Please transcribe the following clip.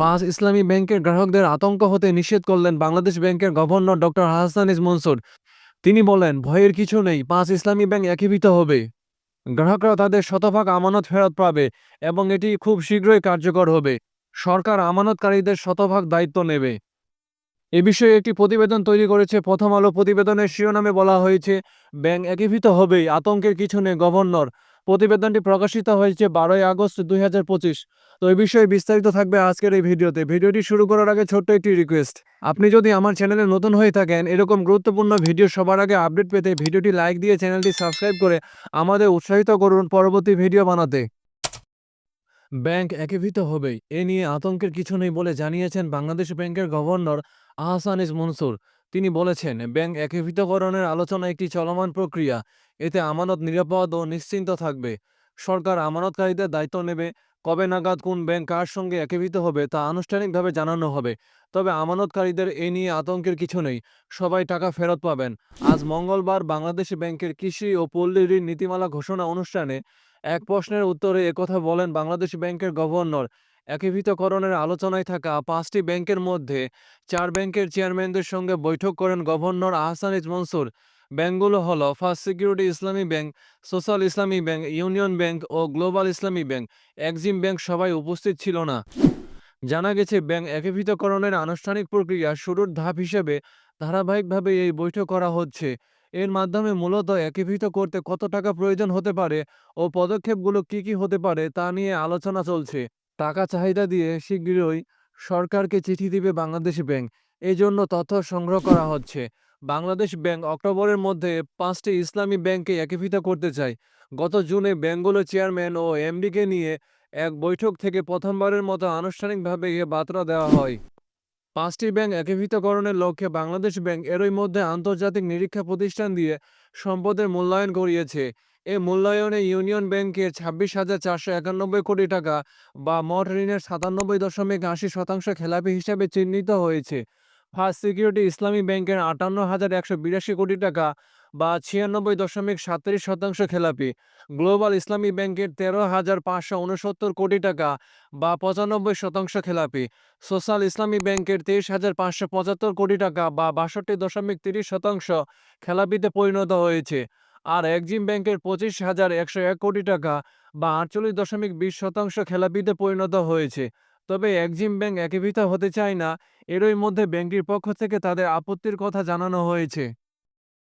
পাঁচ ইসলামী ব্যাংকের গ্রাহকদের আতঙ্ক হতে নিষেধ করলেন বাংলাদেশ ব্যাংকের গভর্নর ডক্টর হাসানিজ মনসুর। তিনি বলেন, ভয়ের কিছু নেই, পাঁচ ইসলামী ব্যাংক একীভূত হবে। গ্রাহকরা তাদের শতভাগ আমানত ফেরত পাবে এবং এটি খুব শীঘ্রই কার্যকর হবে। সরকার আমানতকারীদের শতভাগ দায়িত্ব নেবে। এ বিষয়ে একটি প্রতিবেদন তৈরি করেছে, প্রথম আলো প্রতিবেদনের শিরোনামে বলা হয়েছে, ব্যাংক একীভূত হবেই, আতঙ্কের কিছু নেই, গভর্নর প্রতিবেদনটি প্রকাশিত হয়েছে বারোই আগস্ট দুই হাজার পঁচিশ। তো এই বিষয়ে বিস্তারিত থাকবে আজকের এই ভিডিওতে। ভিডিওটি শুরু করার আগে ছোট্ট একটি রিকোয়েস্ট আপনি যদি আমার চ্যানেলে নতুন হয়ে থাকেন, এরকম গুরুত্বপূর্ণ ভিডিও সবার আগে আপডেট পেতে ভিডিওটি লাইক দিয়ে চ্যানেলটি সাবস্ক্রাইব করে আমাদের উৎসাহিত করুন পরবর্তী ভিডিও বানাতে। ব্যাংক একীভূত হবেই। এ নিয়ে আতঙ্কের কিছু নেই বলে জানিয়েছেন বাংলাদেশ ব্যাংকের গভর্নর আহসানিজ মনসুর। তিনি বলেছেন, ব্যাংক একীভূতকরণের আলোচনা একটি চলমান প্রক্রিয়া। এতে আমানত নিরাপদ ও নিশ্চিন্ত থাকবে। সরকার আমানতকারীদের দায়িত্ব নেবে। কবে নাগাদ কোন ব্যাংক কার সঙ্গে একীভূত হবে তা আনুষ্ঠানিকভাবে জানানো হবে। তবে আমানতকারীদের এ নিয়ে আতঙ্কের কিছু নেই। সবাই টাকা ফেরত পাবেন। আজ মঙ্গলবার বাংলাদেশ ব্যাংকের কৃষি ও পল্লী ঋণ নীতিমালা ঘোষণা অনুষ্ঠানে এক প্রশ্নের উত্তরে একথা বলেন বাংলাদেশ ব্যাংকের গভর্নর একীভূতকরণের আলোচনায় থাকা পাঁচটি ব্যাংকের মধ্যে চার ব্যাংকের চেয়ারম্যানদের সঙ্গে বৈঠক করেন গভর্নর আহসানিজ মনসুর। ব্যাংকগুলো হলো First Security Islami bank, Social Islami bank, Union bank ও Global Islami bank. Exim bank সবাই উপস্থিত ছিল না। জানা গেছে, ব্যাংক একীভূতকরণের আনুষ্ঠানিক প্রক্রিয়া শুরুর ধাপ হিসেবে ধারাবাহিকভাবে এই বৈঠক করা হচ্ছে। এর মাধ্যমে মূলত একীভূত করতে কত টাকা প্রয়োজন হতে পারে ও পদক্ষেপগুলো কি কি হতে পারে তা নিয়ে আলোচনা চলছে। টাকা চাহিদা দিয়ে শীঘ্রই সরকারকে চিঠি দিবে বাংলাদেশ ব্যাংক। এই জন্য তথ্য সংগ্রহ করা হচ্ছে। বাংলাদেশ ব্যাংক অক্টোবরের মধ্যে পাঁচটি ইসলামী ব্যাংককে একীভূত করতে চায়। গত জুনে ব্যাংকগুলোর চেয়ারম্যান ও এমডিকে নিয়ে এক বৈঠক থেকে প্রথমবারের মতো আনুষ্ঠানিকভাবে এ বার্তা দেওয়া হয়। পাঁচটি ব্যাংক একীভূতকরণের লক্ষ্যে বাংলাদেশ ব্যাংক এরই মধ্যে আন্তর্জাতিক নিরীক্ষা প্রতিষ্ঠান দিয়ে সম্পদের মূল্যায়ন করিয়েছে। এ মূল্যায়নে ইউনিয়ন ব্যাংকের ছাব্বিশ হাজার চারশো একানব্বই কোটি টাকা বা মোট ঋণের সাতানব্বই দশমিক আশি শতাংশ খেলাপি হিসাবে চিহ্নিত হয়েছে। ফার্স্ট সিকিউরিটি ইসলামী ব্যাংকের আটান্ন হাজার একশো বিরাশি কোটি টাকা বা ছিয়ানব্বই দশমিক সাতত্রিশ শতাংশ খেলাপি। গ্লোবাল ইসলামী ব্যাংকের তেরো হাজার পাঁচশো উনসত্তর কোটি টাকা বা পঁচানব্বই শতাংশ খেলাপি। সোশ্যাল ইসলামী ব্যাংকের তেইশ হাজার পাঁচশো পঁচাত্তর কোটি টাকা বা বাষট্টি দশমিক তিরিশ শতাংশ খেলাপিতে পরিণত হয়েছে। আর একজিম ব্যাংকের পঁচিশ হাজার একশো এক কোটি টাকা বা আটচল্লিশ দশমিক বিশ শতাংশ খেলাপিতে পরিণত হয়েছে। তবে একজিম ব্যাংক একীভূত হতে চায় না, এরই মধ্যে ব্যাংকটির পক্ষ থেকে তাদের আপত্তির কথা জানানো হয়েছে।